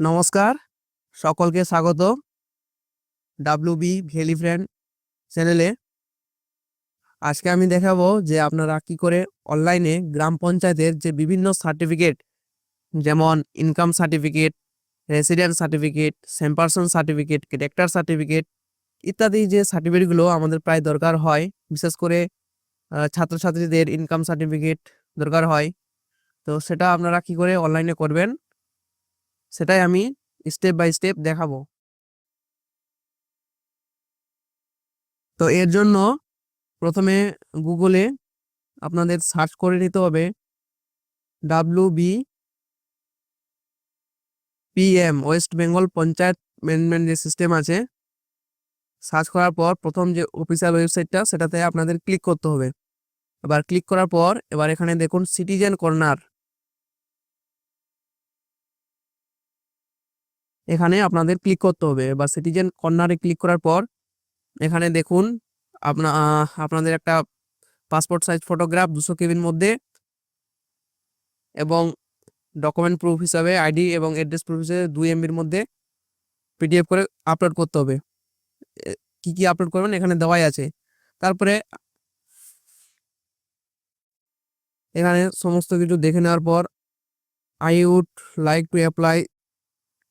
নমস্কার, সকলকে স্বাগত ডাব্লিউ বি ভ্যালি ফ্রেন্ড চ্যানেলে আজকে আমি দেখাবো যে আপনারা কি করে অনলাইনে গ্রাম পঞ্চায়েতের যে বিভিন্ন সার্টিফিকেট যেমন income certificate resident certificate same person certificate character certificate ইত্যাদি যে সার্টিফিকেটগুলো আমাদের প্রায় দরকার হয়, বিশেষ করে ছাত্রছাত্রীদের ইনকাম সার্টিফিকেট দরকার হয়। তো সেটা আপনারা কি করে অনলাইনে করবেন? সেটাই আমি স্টেপ বাই স্টেপ দেখাবো। তো এর জন্য প্রথমে গুগলে আপনাদের সার্চ করে নিতে হবে W B PM West Bengal panchayat management যে সিস্টেম আছে সার্চ করার পর প্রথম যে অফিসিয়াল ওয়েবসাইটটা সেটাতে আপনাদের ক্লিক করতে হবে। এবার ক্লিক করার পর, এবার এখানে দেখুন সিটিজেন কর্নার এখানে আপনাদের ক্লিক করতে হবে। বা সিটিজেন কর্নারে ক্লিক করার পর, এখানে দেখুন, আপনা আপনাদের একটা পাসপোর্ট সাইজ ফটোগ্রাফ দুশো কেবির মধ্যে এবং ডকুমেন্ট প্রুফ হিসাবে আইডি এবং অ্যাড্রেস প্রুফ হিসেবে দুই এমবির মধ্যে পিডিএফ করে আপলোড করতে হবে। কি কি আপলোড করবেন? এখানে দেওয়াই আছে। তারপরে এখানে সমস্ত কিছু দেখে নেওয়ার পর I would like to apply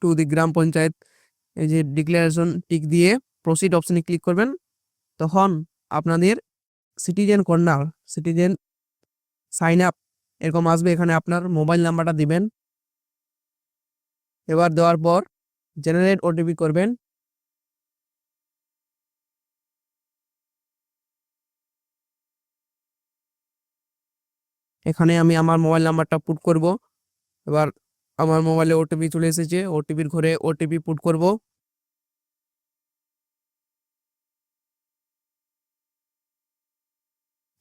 to the গ্রাম পঞ্চায়েত এই যে ডিক্লারেশন টিক দিয়ে প্রসিড অপশনে ক্লিক করবেন, তখন আপনাদের citizen corner citizen sign up এরকম আসবে, এখানে আপনার মোবাইল নাম্বারটা দিবেন। এবার দেওয়ার পর জেনারেট ওটিপি করবেন। এখানে আমি আমার মোবাইল নাম্বারটা পুট করব। এবার আমার মোবাইলে ওটিপি চলে এসেছে। ওটিপির ঘরে ওটিপি পুট করব।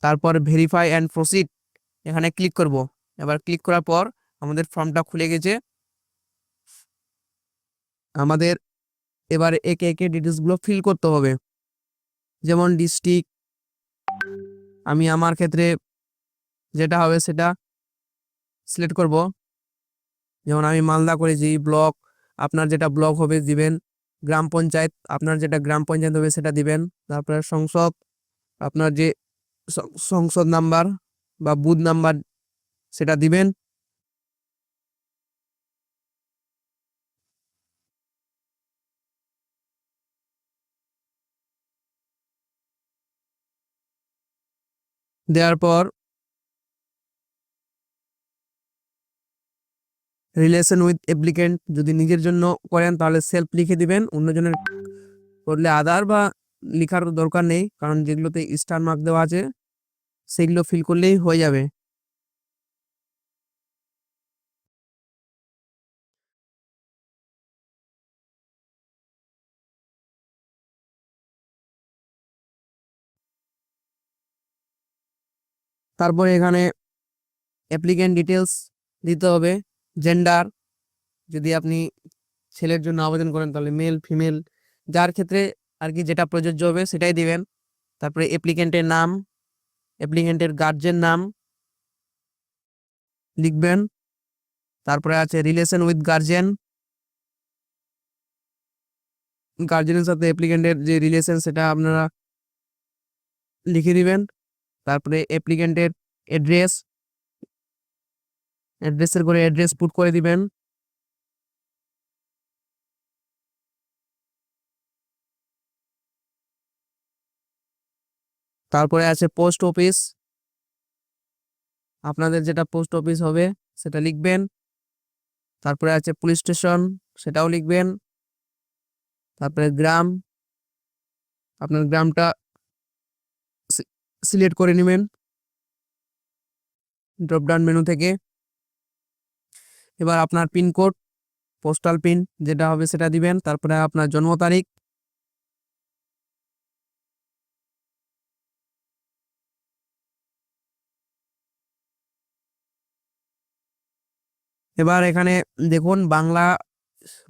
তারপর ভেরিফাই অ্যান্ড প্রসিড এখানে ক্লিক করব। এবার ক্লিক করার পর আমাদের ফর্মটা খুলে গেছে। আমাদের এবার একে একে ডিটেলসগুলো ফিল করতে হবে। যেমন ডিস্ট্রিক্ট আমি আমার ক্ষেত্রে যেটা হবে সেটা সিলেক্ট করব। যেমন আমি মালদা করেছি ব্লক আপনার যেটা ব্লক হবে দিবেন, গ্রাম পঞ্চায়েত আপনার যেটা গ্রাম পঞ্চায়েত হবে সেটা দিবেন। তারপরে সংসদ, আপনার যে সংসদ নাম্বার বা বুথ নাম্বার সেটা দিবেন। দেওয়ার পর রিলেশন উইথ অ্যাপ্লিকেন্ট যদি নিজের জন্য করেন, তাহলে সেলফ লিখে দিবেন। অন্যজনের করলে আদার বা লেখার দরকার নেই, কারণ যেগুলোতে স্টার মার্ক দেওয়া আছে, সেগুলো ফিল করলেই হয়ে যাবে। তারপরে এখানে অ্যাপ্লিকেন্ট ডিটেলস দিতে হবে। জেন্ডার যদি আপনি ছেলের জন্য আবেদন করেন, তাহলে মেল ফিমেল যার ক্ষেত্রে আর কি যেটা প্রযোজ্য হবে সেটাই দিবেন। তারপরে অ্যাপ্লিকেন্টের নাম অ্যাপ্লিকেন্টের গার্জেন নাম লিখবেন। তারপরে আছে রিলেশন উইথ গার্জেন গার্জেনের সাথে অ্যাপ্লিকেন্টের যে রিলেশন সেটা আপনারা লিখে দিবেন। তারপরে অ্যাপ্লিকেন্টের অ্যাড্রেস অ্যাড্রেসের করে অ্যাড্রেস পুট করে দিবেন। তারপরে আছে পোস্ট অফিস আপনাদের যেটা পোস্ট অফিস হবে, সেটা লিখবেন। তারপরে আছে পুলিশ স্টেশন সেটাও লিখবেন। তারপরে গ্রাম। আপনার গ্রামটা সিলেক্ট করে নেবেন। ড্রপডাউন মেনু থেকে। এবার আপনার পিনকোড পোস্টাল পিন যেটা হবে সেটা দিবেন, তারপরে আপনার জন্ম তারিখ। এবার এখানে দেখুন বাংলা,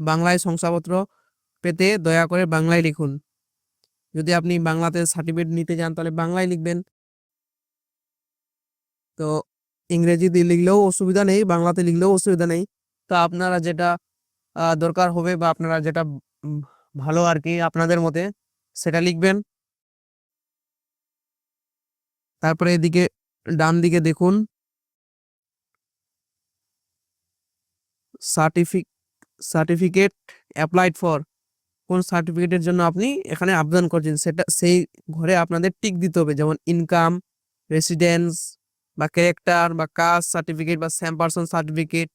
বাংলায় শংসাপত্র পেতে দয়া করে বাংলায় লিখুন। যদি আপনি বাংলাতে সার্টিফিকেট নিতে চান তাহলে বাংলায় লিখবেন। তো ইংরেজিতে লিখলেও অসুবিধা নেই, বাংলাতে লিখলেও অসুবিধা নেই। তো আপনারা যেটা দরকার হবে বা আপনারা যেটা ভালো আর কি আপনাদের মতে, সেটা লিখবেন। তারপরে এদিকে ডান দিকে দেখুন। সার্টিফিক, সার্টিফিকেট অ্যাপ্লাইড ফর, কোন সার্টিফিকেটের জন্য আপনি এখানে আবেদন করছেন, সেটা, সেই ঘরে আপনাদের টিক দিতে হবে, যেমন ইনকাম, রেসিডেন্স বা ক্যারেক্টার বা কাস্ট সার্টিফিকেট বা স্যাম পার্সন সার্টিফিকেট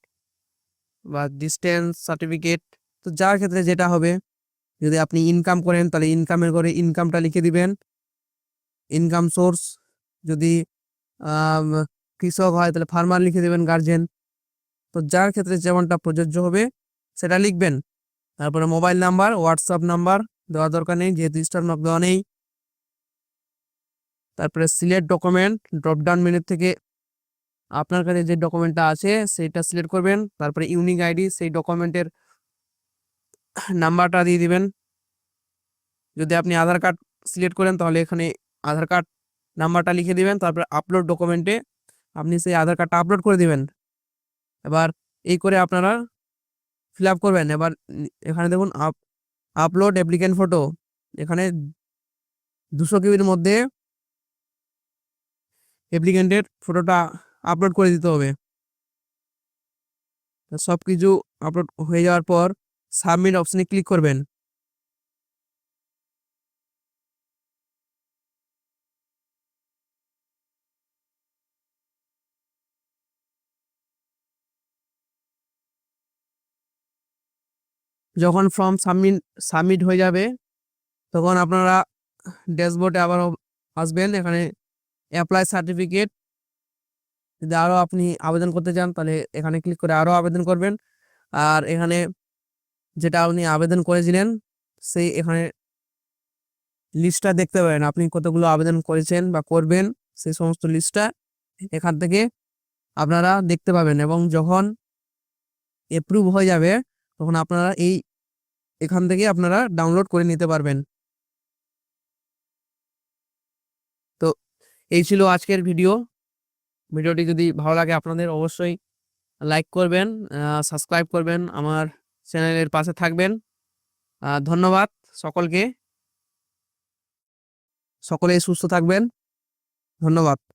বা ডিস্টেন্স সার্টিফিকেট তো যার ক্ষেত্রে যেটা হবে, যদি আপনি ইনকাম করেন, তাহলে ইনকামের করে ইনকামটা লিখে দিবেন। ইনকাম সোর্স যদি কৃষক হয়, তাহলে ফার্মার লিখে দেবেন গার্জেন তো যার ক্ষেত্রে যেমনটা প্রযোজ্য হবে, সেটা লিখবেন। তারপরে মোবাইল নাম্বার হোয়াটসঅ্যাপ নাম্বার দেওয়া দরকার নেই, যেহেতু স্টার মার্ক দেওয়া নেই। তারপরে select document drop down menu থেকে আপনার কাছে যে ডকুমেন্টটা আছে সেটা সিলেক্ট করবেন। তারপরে ইউনিক আইডি সেই ডকুমেন্টের নাম্বারটা দিয়ে দিবেন। যদি আপনি আধার কার্ড সিলেক্ট করেন, তাহলে এখানে আধার কার্ড নাম্বারটা লিখে দিবেন। তারপরে আপলোড ডকুমেন্টে আপনি সেই আধার কার্ডটা আপলোড করে দিবেন। এবার এই করে আপনারা ফিল আপ করবেন। এবার এখানে দেখুন, আপ আপলোড অ্যাপ্লিকেন্ট ফটো এখানে দুশো কেবির মধ্যে অ্যাপ্লিকেন্টের ফটোটা আপলোড করে দিতে হবে। সব কিছু আপলোড হয়ে যাওয়ার পর সাবমিট অপশনে ক্লিক করবেন। যখন ফর্ম সাবমিট সাবমিট হয়ে যাবে, তখন আপনারা ড্যাশবোর্ডে আবার আসবেন। এখানে অ্যাপ্লাই সার্টিফিকেট যদি আরও আপনি আবেদন করতে চান, তাহলে এখানে ক্লিক করে আরও আবেদন করবেন। আর এখানে যেটা আপনি আবেদন করেছিলেন, সেই এখানে লিস্টটা দেখতে পারেন। আপনি কতগুলো আবেদন করেছেন বা করবেন, সেই সমস্ত লিস্টটা এখান থেকে আপনারা দেখতে পাবেন। এবং যখন এপ্রুভ হয়ে যাবে, তখন আপনারা এই এখান থেকে আপনারা ডাউনলোড করে নিতে পারবেন। এই ছিল আজকের ভিডিও। ভিডিওটি যদি ভালো লাগে আপনাদের অবশ্যই লাইক করবেন সাবস্ক্রাইব করবেন, আমার চ্যানেলের পাশে থাকবেন। ধন্যবাদ সকলকে। সকলেই সুস্থ থাকবেন। ধন্যবাদ।